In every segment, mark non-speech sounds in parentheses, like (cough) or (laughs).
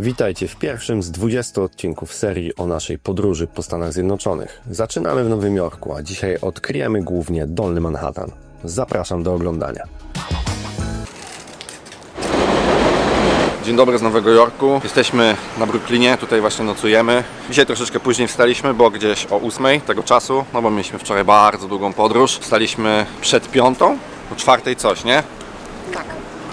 Witajcie w pierwszym z 20 odcinków serii o naszej podróży po Stanach Zjednoczonych. Zaczynamy w Nowym Jorku, a dzisiaj odkryjemy głównie Dolny Manhattan. Zapraszam do oglądania. Dzień dobry z Nowego Jorku. Jesteśmy na Brooklynie, tutaj właśnie nocujemy. Dzisiaj troszeczkę później wstaliśmy, bo gdzieś o 8 tego czasu, no bo mieliśmy wczoraj bardzo długą podróż. Wstaliśmy przed piątą, o czwartej coś, nie? Tak.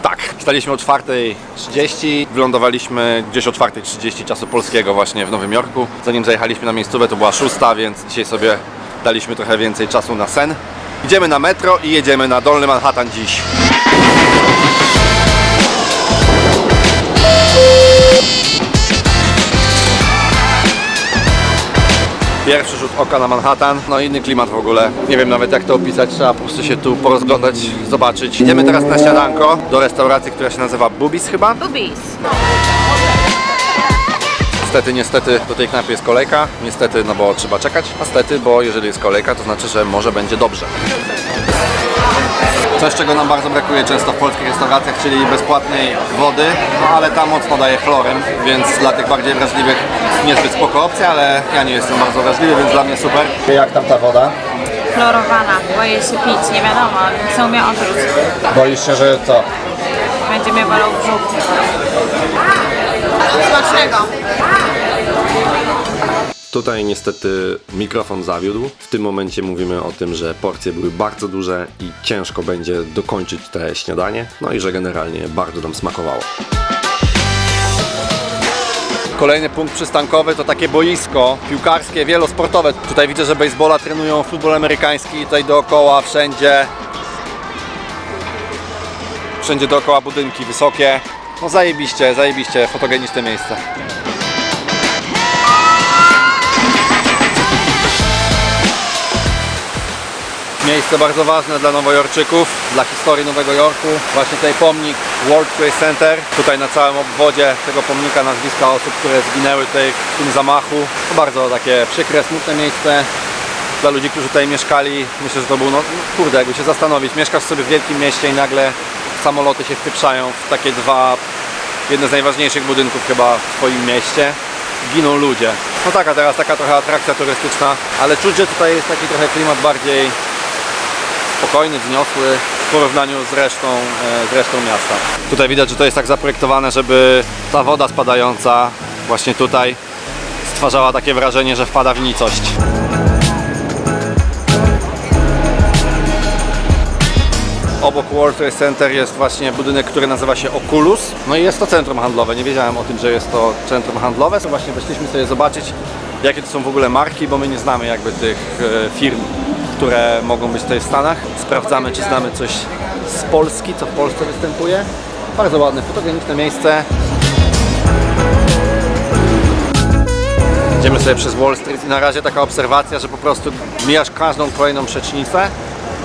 Tak. Wstaliśmy o 4.30, wylądowaliśmy gdzieś o 4.30 czasu polskiego właśnie w Nowym Jorku. Zanim zajechaliśmy na miejscówę to była szósta, więc dzisiaj sobie daliśmy trochę więcej czasu na sen. Idziemy na metro i jedziemy na Dolny Manhattan dziś. Pierwszy rzut oka na Manhattan, no inny klimat w ogóle. Nie wiem nawet jak to opisać, trzeba po prostu się tu porozglądać, zobaczyć. Idziemy teraz na śniadanko do restauracji, która się nazywa Boobies chyba. Boobies. Niestety, niestety do tej knajpy jest kolejka. Niestety, no bo trzeba czekać. A stety, bo jeżeli jest kolejka, to znaczy, że może będzie dobrze. Coś, czego nam bardzo brakuje często w polskich restauracjach, czyli bezpłatnej wody, no ale ta mocno daje chlorem, więc dla tych bardziej wrażliwych niezbyt spoko opcja, ale ja nie jestem bardzo wrażliwy, więc dla mnie super. Jak tam ta woda? Chlorowana. Boję się pić, nie wiadomo. Chcą mnie otruć. Boisz się, że co? Będzie mnie bolał brzuch. Smacznego. Tutaj niestety mikrofon zawiódł. W tym momencie mówimy o tym, że porcje były bardzo duże i ciężko będzie dokończyć te śniadanie. No i że generalnie bardzo nam smakowało. Kolejny punkt przystankowy to takie boisko piłkarskie, wielosportowe. Tutaj widzę, że baseballa trenują futbol amerykański tutaj dookoła, wszędzie. Wszędzie dookoła budynki wysokie. No zajebiście, zajebiście, fotogeniczne miejsce. Miejsce bardzo ważne dla Nowojorczyków, dla historii Nowego Jorku. Właśnie tutaj pomnik World Trade Center. Tutaj na całym obwodzie tego pomnika nazwiska osób, które zginęły tutaj w tym zamachu. To bardzo takie przykre, smutne miejsce dla ludzi, którzy tutaj mieszkali. Myślę, że to był, no kurde, jakby się zastanowić. Mieszkasz sobie w wielkim mieście i nagle samoloty się wpieprzają w takie dwa, jedne z najważniejszych budynków chyba w swoim mieście. Giną ludzie. No tak, a teraz taka trochę atrakcja turystyczna, ale czuć, że tutaj jest taki trochę klimat bardziej spokojny, wzniosły w porównaniu z resztą, e, z resztą miasta. Tutaj widać, że to jest tak zaprojektowane, żeby ta woda spadająca właśnie tutaj stwarzała takie wrażenie, że wpada w nicość. Obok World Trade Center jest właśnie budynek, który nazywa się Oculus. No i jest to centrum handlowe. Nie wiedziałem o tym, że jest to centrum handlowe. To właśnie weszliśmy sobie zobaczyć, jakie to są w ogóle marki, bo my nie znamy jakby tych e, firm, które mogą być tutaj w Stanach. Sprawdzamy, czy znamy coś z Polski, co w Polsce występuje. Bardzo ładne, fotogeniczne miejsce. Idziemy sobie przez Wall Street i na razie taka obserwacja, że po prostu mijasz każdą kolejną przecznicę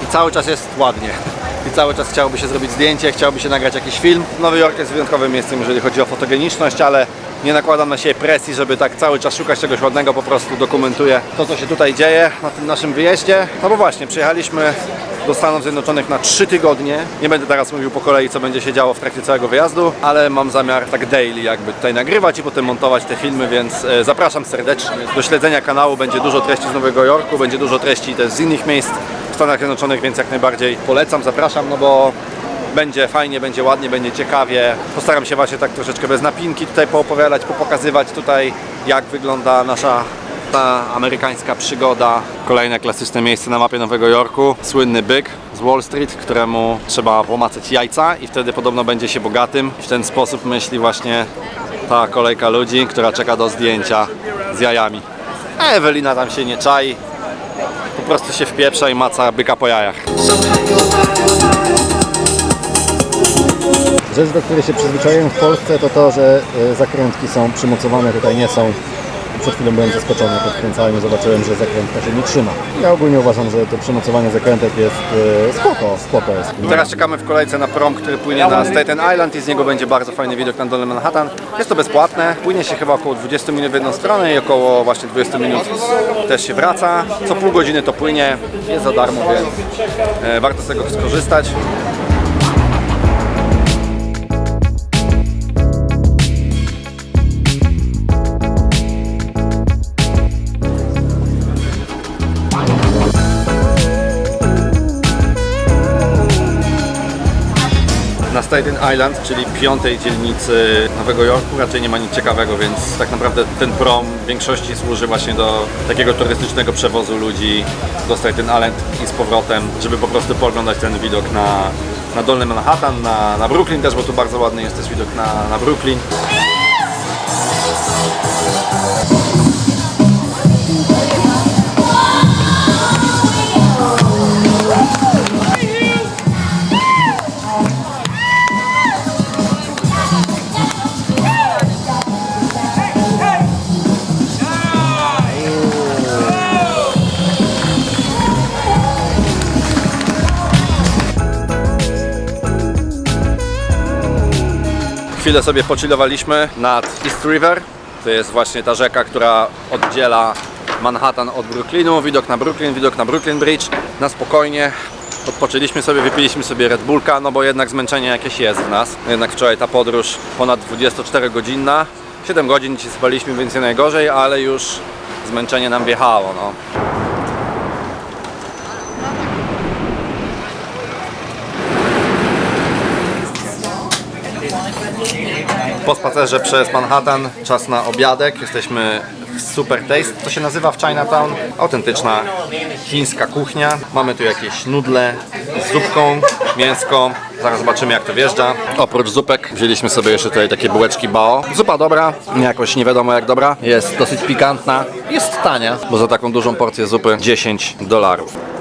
i cały czas jest ładnie. I cały czas chciałoby się zrobić zdjęcie, chciałoby się nagrać jakiś film. Nowy Jork jest wyjątkowym miejscem, jeżeli chodzi o fotogeniczność, ale nie nakładam na siebie presji, żeby tak cały czas szukać czegoś ładnego, po prostu dokumentuję to, co się tutaj dzieje na tym naszym wyjeździe. No bo właśnie, przyjechaliśmy do Stanów Zjednoczonych na 3 tygodnie. Nie będę teraz mówił po kolei, co będzie się działo w trakcie całego wyjazdu, ale mam zamiar tak daily jakby tutaj nagrywać i potem montować te filmy, więc e, zapraszam serdecznie do śledzenia kanału. Będzie dużo treści z Nowego Jorku, będzie dużo treści też z innych miejsc w Stanach Zjednoczonych, więc jak najbardziej polecam, zapraszam, no bo będzie fajnie, będzie ładnie, będzie ciekawie. Postaram się właśnie tak troszeczkę bez napinki tutaj poopowiadać, popokazywać tutaj jak wygląda nasza ta amerykańska przygoda. Kolejne klasyczne miejsce na mapie Nowego Jorku. Słynny byk z Wall Street, któremu trzeba pomacać jajca i wtedy podobno będzie się bogatym. W ten sposób myśli właśnie ta kolejka ludzi, która czeka do zdjęcia z jajami. A Ewelina tam się nie czai. Po prostu się wpieprza i maca byka po jajach. Rzecz, do której się przyzwyczaiłem w Polsce, to to, że e, zakrętki są przymocowane, tutaj nie są. Przed chwilą byłem zaskoczony, podkręcałem i zobaczyłem, że zakrętka się nie trzyma. Ja ogólnie uważam, że to przymocowanie zakrętek jest e, spoko, spoko jest. Teraz czekamy w kolejce na prom, który płynie na Staten Island i z niego będzie bardzo fajny widok na Dolny Manhattan. Jest to bezpłatne, płynie się chyba około 20 minut w jedną stronę i około właśnie 20 minut też się wraca. Co pół godziny to płynie, jest za darmo, więc e, warto z tego skorzystać. Staten Island, czyli piątej dzielnicy Nowego Jorku, raczej nie ma nic ciekawego, więc tak naprawdę ten prom w większości służy właśnie do takiego turystycznego przewozu ludzi do Staten Island i z powrotem, żeby po prostu pooglądać ten widok na, na Dolny Manhattan, na, na Brooklyn też, bo tu bardzo ładny jest też widok na, na Brooklyn. Chwilę sobie pochillowaliśmy nad East River. To jest właśnie ta rzeka, która oddziela Manhattan od Brooklynu. Widok na Brooklyn, widok na Brooklyn Bridge. Na spokojnie. Odpoczęliśmy sobie, wypiliśmy sobie Red Bullka, no bo jednak zmęczenie jakieś jest w nas. Jednak wczoraj ta podróż ponad 24 godzinna. 7 godzin dzisiaj spaliśmy, więc nie najgorzej, ale już zmęczenie nam wjechało. No. Po spacerze przez Manhattan czas na obiadek. Jesteśmy w Super Taste. To się nazywa w Chinatown. Autentyczna chińska kuchnia. Mamy tu jakieś nudle z zupką, mięsko. Zaraz zobaczymy jak to wjeżdża. Oprócz zupek wzięliśmy sobie jeszcze tutaj takie bułeczki bao. Zupa dobra, jakoś nie wiadomo jak dobra. Jest dosyć pikantna. Jest tania, bo za taką dużą porcję zupy 10 dolarów.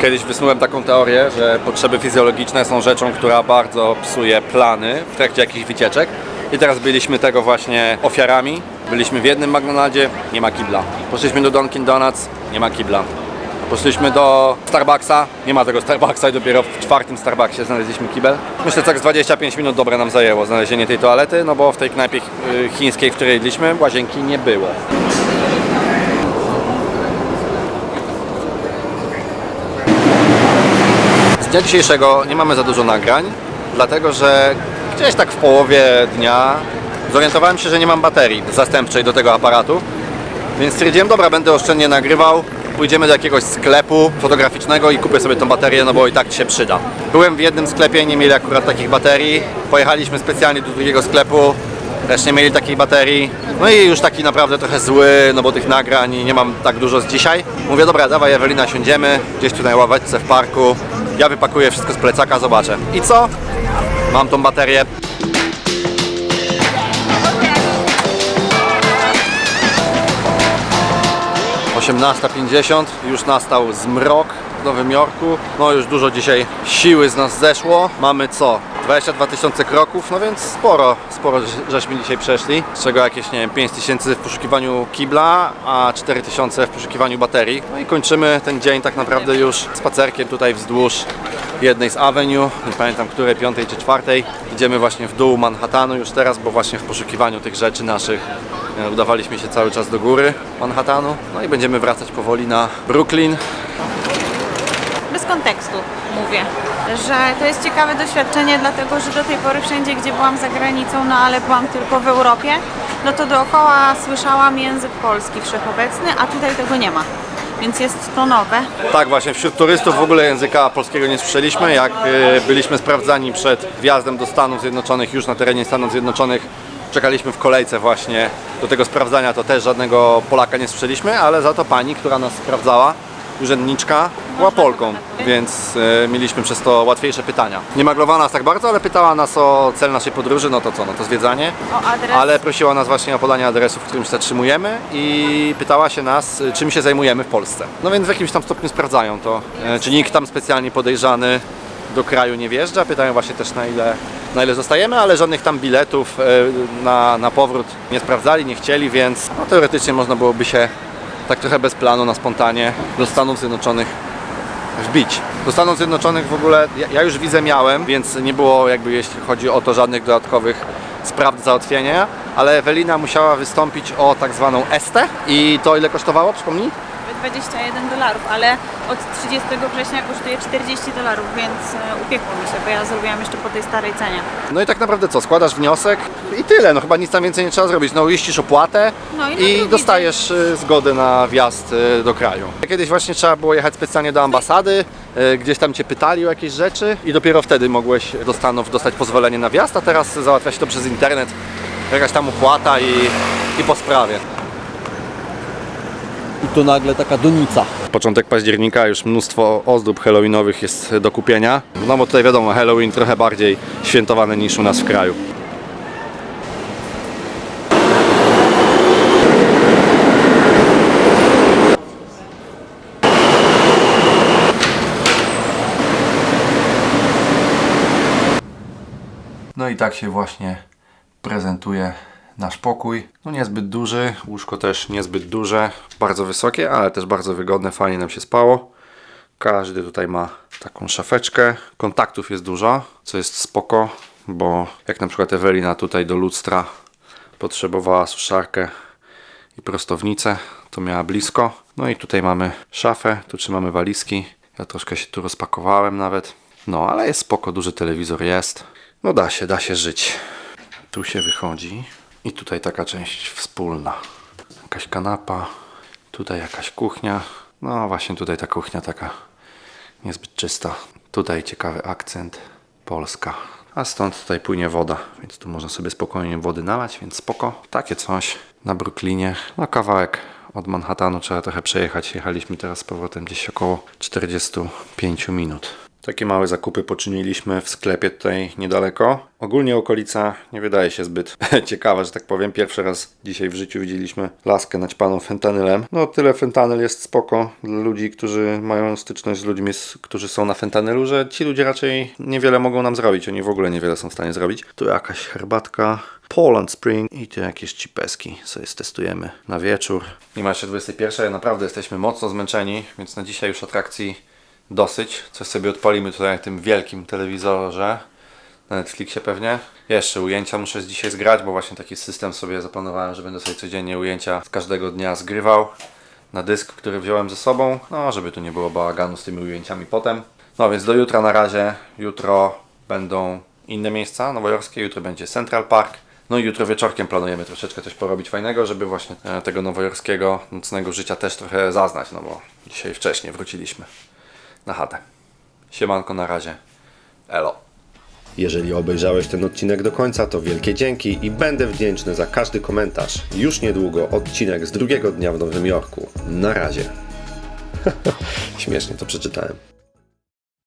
Kiedyś wysnułem taką teorię, że potrzeby fizjologiczne są rzeczą, która bardzo psuje plany w trakcie jakichś wycieczek. I teraz byliśmy tego właśnie ofiarami. Byliśmy w jednym McDonaldzie, nie ma kibla. Poszliśmy do Dunkin Donuts, nie ma kibla. Poszliśmy do Starbucksa, nie ma tego Starbucksa i dopiero w czwartym Starbucksie znaleźliśmy kibel. Myślę, że tak z 25 minut dobre nam zajęło znalezienie tej toalety, no bo w tej knajpie y, chińskiej, w której jedliśmy, łazienki nie było. Dnia dzisiejszego nie mamy za dużo nagrań, dlatego że gdzieś tak w połowie dnia zorientowałem się, że nie mam baterii zastępczej do tego aparatu, więc stwierdziłem, dobra, będę oszczędnie nagrywał, pójdziemy do jakiegoś sklepu fotograficznego i kupię sobie tą baterię, no bo i tak się przyda. Byłem w jednym sklepie, nie mieli akurat takich baterii, pojechaliśmy specjalnie do drugiego sklepu, też nie mieli takiej baterii. No i już taki naprawdę trochę zły, no bo tych nagrań nie mam tak dużo z dzisiaj. Mówię, dobra, dawaj Ewelina, siądziemy gdzieś tu na ławeczce w parku. Ja wypakuję wszystko z plecaka, zobaczę. I co? Mam tą baterię. Osiemnasta pięćdziesiąt, już nastał zmrok w Nowym Jorku. No już dużo dzisiaj siły z nas zeszło. Mamy co? 22 tysiące kroków, no więc sporo, sporo żeśmy dzisiaj przeszli. Z czego jakieś, nie wiem, 5 tysięcy w poszukiwaniu kibla, a 4 tysiące w poszukiwaniu baterii. No i kończymy ten dzień tak naprawdę już spacerkiem tutaj wzdłuż jednej z avenue, nie pamiętam której, piątej czy czwartej. Idziemy właśnie w dół Manhattanu już teraz, bo właśnie w poszukiwaniu tych rzeczy naszych e, udawaliśmy się cały czas do góry Manhattanu. No i będziemy wracać powoli na Brooklyn. Kontekstu mówię, że to jest ciekawe doświadczenie, dlatego że do tej pory wszędzie, gdzie byłam za granicą, no ale byłam tylko w Europie, no to dookoła słyszałam język polski wszechobecny, a tutaj tego nie ma. Więc jest to nowe. Tak, właśnie wśród turystów w ogóle języka polskiego nie słyszeliśmy. Jak e, byliśmy sprawdzani przed wjazdem do Stanów Zjednoczonych, już na terenie Stanów Zjednoczonych, czekaliśmy w kolejce właśnie do tego sprawdzania, to też żadnego Polaka nie słyszeliśmy, ale za to pani, która nas sprawdzała, urzędniczka, była Polką, więc e, mieliśmy przez to łatwiejsze pytania. Nie maglowała nas tak bardzo, ale pytała nas o cel naszej podróży, no to co, no to zwiedzanie. O adres. Ale prosiła nas właśnie o podanie adresu, w którym się zatrzymujemy i pytała się nas, y, czym się zajmujemy w Polsce. No więc w jakimś tam stopniu sprawdzają to, e, czy nikt tam specjalnie podejrzany do kraju nie wjeżdża. Pytają właśnie też na ile, na ile zostajemy, ale żadnych tam biletów e, na, na powrót nie sprawdzali, nie chcieli, więc no, teoretycznie można byłoby się tak trochę bez planu, na spontanie do Stanów Zjednoczonych wbić. Do Stanów Zjednoczonych w ogóle ja, ja już wizę miałem, więc nie było jakby jeśli chodzi o to żadnych dodatkowych spraw do załatwienia, ale Ewelina musiała wystąpić o tak zwaną ESTę i to ile kosztowało, przypomnij? 21 dolarów, ale od 30 września kosztuje 40 dolarów, więc e, upiekło mi się, bo ja zrobiłam jeszcze po tej starej cenie. No i tak naprawdę co, składasz wniosek i tyle, no chyba nic tam więcej nie trzeba zrobić. No iścisz opłatę No i i dostajesz y, zgodę na wjazd y, do kraju. Kiedyś właśnie trzeba było jechać specjalnie do ambasady, e, gdzieś tam cię pytali o jakieś rzeczy i dopiero wtedy mogłeś do Stanów dostać pozwolenie na wjazd, a teraz załatwia się to przez internet, jakaś tam opłata i, i po sprawie. I tu nagle taka donica. Początek października, już mnóstwo ozdób halloweenowych jest do kupienia. No bo tutaj wiadomo, Halloween trochę bardziej świętowany niż u nas w kraju. No i tak się właśnie prezentuje nasz pokój. No niezbyt duży, łóżko też niezbyt duże, bardzo wysokie, ale też bardzo wygodne, fajnie nam się spało. Każdy tutaj ma taką szafeczkę. Kontaktów jest dużo, co jest spoko, bo jak na przykład Ewelina tutaj do lustra potrzebowała suszarkę i prostownicę, to miała blisko. No i tutaj mamy szafę, tu trzymamy walizki. Ja troszkę się tu rozpakowałem nawet. No, ale jest spoko, duży telewizor jest. No da się, da się żyć. Tu się wychodzi i tutaj taka część wspólna. Jakaś kanapa, tutaj jakaś kuchnia. No właśnie tutaj ta kuchnia taka niezbyt czysta. Tutaj ciekawy akcent. Polska. A stąd tutaj płynie woda, więc tu można sobie spokojnie wody nalać, więc spoko. Takie coś na Brooklynie. No kawałek od Manhattanu trzeba trochę przejechać. Jechaliśmy teraz z powrotem gdzieś około 45 minut. Takie małe zakupy poczyniliśmy w sklepie tutaj niedaleko. Ogólnie okolica nie wydaje się zbyt (laughs) ciekawa, że tak powiem. Pierwszy raz dzisiaj w życiu widzieliśmy laskę naćpaną fentanylem. No tyle fentanyl jest spoko dla ludzi, którzy mają styczność z ludźmi, którzy są na fentanylu, że ci ludzie raczej niewiele mogą nam zrobić. Oni w ogóle niewiele są w stanie zrobić. Tu jakaś herbatka. Poland Spring i tu jakieś chipeski sobie stestujemy na wieczór. Nie ma jeszcze 21, naprawdę jesteśmy mocno zmęczeni, więc na dzisiaj już atrakcji dosyć. Coś sobie odpalimy tutaj na tym wielkim telewizorze. Na Netflixie pewnie. Jeszcze ujęcia muszę dzisiaj zgrać, bo właśnie taki system sobie zaplanowałem, że będę sobie codziennie ujęcia z każdego dnia zgrywał na dysk, który wziąłem ze sobą. No, żeby tu nie było bałaganu z tymi ujęciami potem. No więc do jutra na razie. Jutro będą inne miejsca nowojorskie. Jutro będzie Central Park. No i jutro wieczorkiem planujemy troszeczkę coś porobić fajnego, żeby właśnie e, tego nowojorskiego nocnego życia też trochę zaznać, no bo dzisiaj wcześniej wróciliśmy na chatę. Siemanko na razie. Elo. Jeżeli obejrzałeś ten odcinek do końca, to wielkie dzięki i będę wdzięczny za każdy komentarz. Już niedługo odcinek z drugiego dnia w Nowym Jorku. Na razie. (laughs) Śmiesznie to przeczytałem.